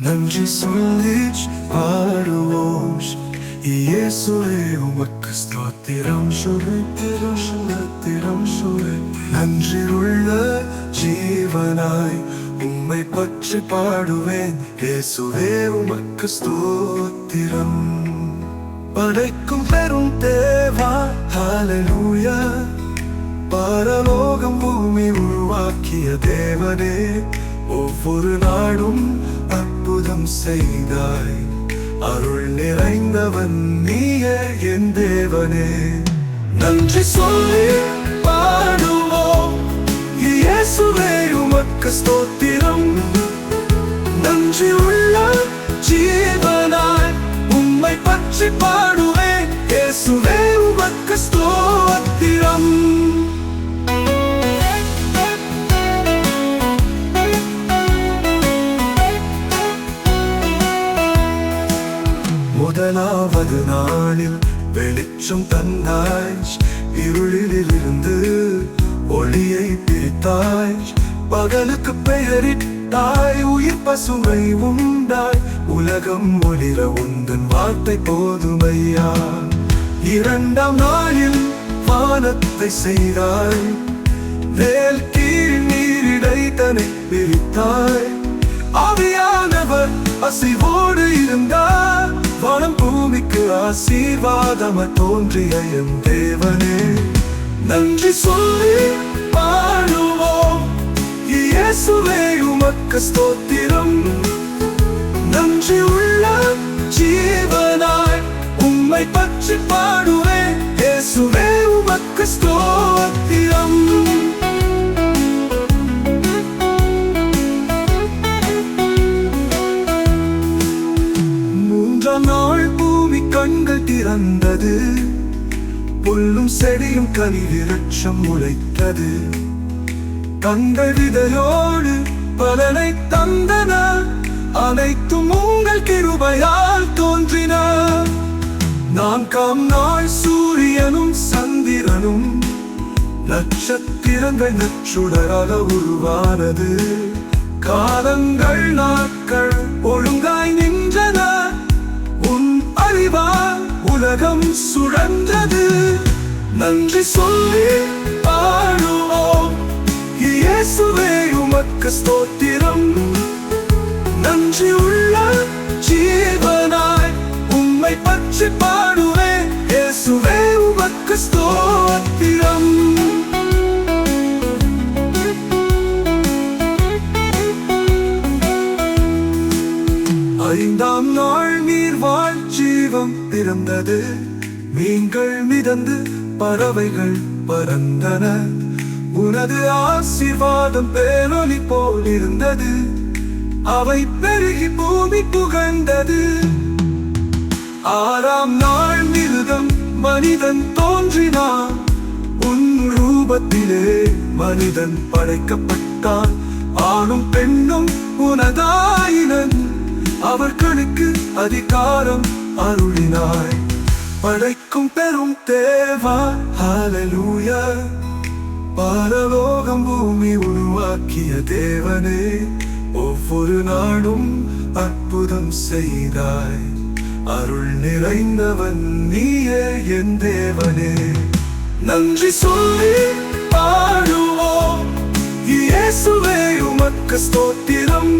நன்றி சொல்லி பாடுவோம். இயேசுவே உமக்கு ஸ்தோத்திரம். சொல்லு திரம் சொல்லு சொல்லு நன்றி உள்ள ஜீவனாய் உம்மை பற்றி பாடுவேன். இயேசுவே உமக்கு ஸ்தோத்திரம். படைக்கும் பெரும் தேவா ஹalleluya. பரலோகம் பூமி உருவாக்கிய தேவனே ஒவ்வொரு நாடும் அற்புதம் செய்தாய். அருள் நிறைந்தவன் நீயே என் தேவனே. நன்றி சொல்லி பாடுவோம். இயேசுவே உமக்கு ஸ்தோத்திரம். நன்றி உள்ள ஜீவனாய் உம்மை பற்றி பாடுவேன். இயேசுவே உமக்கு ஸ்தோத்திரம் முதலாவது நாளில் வெளிச்சம் தந்தாய் இருளிலிருந்து ஒளியை பிரித்தாய். பகலுக்கு பெயரிட்டாய். உயிர் பசுமை உண்டாய். உலகம் ஒளிர உந்தன் வார்த்தை போதுமையா. இரண்டாம் நாளில் வானத்தை செய்தாய். வேல் கீழ் நீரிடை தன்னை பிரித்தாய் ஆவியானவர் அசைவோடு ஆசீர்வாதம தோன்றிய என் தேவனே. நன்றி சொல்லி பாடுவோம். இயேசுவே உமக்கு ஸ்தோத்திரம். நன்றி உள்ள ஜீவனாய் உம்மை பற்றி பாடுவேன். இயேசுவே உமக்கு ஸ்தோத்திரம் பிறந்தது புல்லும் செடியும் கனி விருட்சம் முளைத்தது கண்கள் விதையோடு பலனை தந்தன. அனைத்தும் உங்கள் கிருபையால் தோன்றின. நான்காம் நாள் சூரியனும் சந்திரனும். நட்சத்திரங்கள் நச்சுடராக உருவானது. காலங்கள் நாட்கள் சுழந்தது நன்றி சொல்லி பாடுவோம். இயேசுவே உமக்கு ஸ்தோத்திரம். நன்றி உள்ள ஜீவனாய் உம்மை பற்றி பாடுவேன். இயேசுவே உமக்கு ஸ்தோத்திரம். ஐந்தாம் நாள் நீர் வாழ் ஜீவம் பிறந்தது. மீன்கள் மிதந்து பறவைகள் பறந்தன. உனது ஆசீர்வாதம் பேரொலி போல் இருந்தது. அவை பெருகி பூமி புகழ்ந்தது. ஆறாம் நாள் மிருகம் மனிதன் தோன்றினான். உன் ரூபத்திலே மனிதன் படைக்கப்பட்டான். ஆணும் பெண்ணும் உனதாயினன் அவர்களுக்கு அதிகாரம் அருளினாய். படைக்கும் பெரும் தேவா. ஹாலலூயா பரலோகம் பூமி உருவாக்கிய தேவனே ஒவ்வொரு நாடும் அற்புதம் செய்தாய். அருள் நிறைந்தவன் நீயே என் தேவனே. நன்றி சொல்லி பாடுவோம். இயேசுவே உமக்கு ஸ்தோத்திரம்.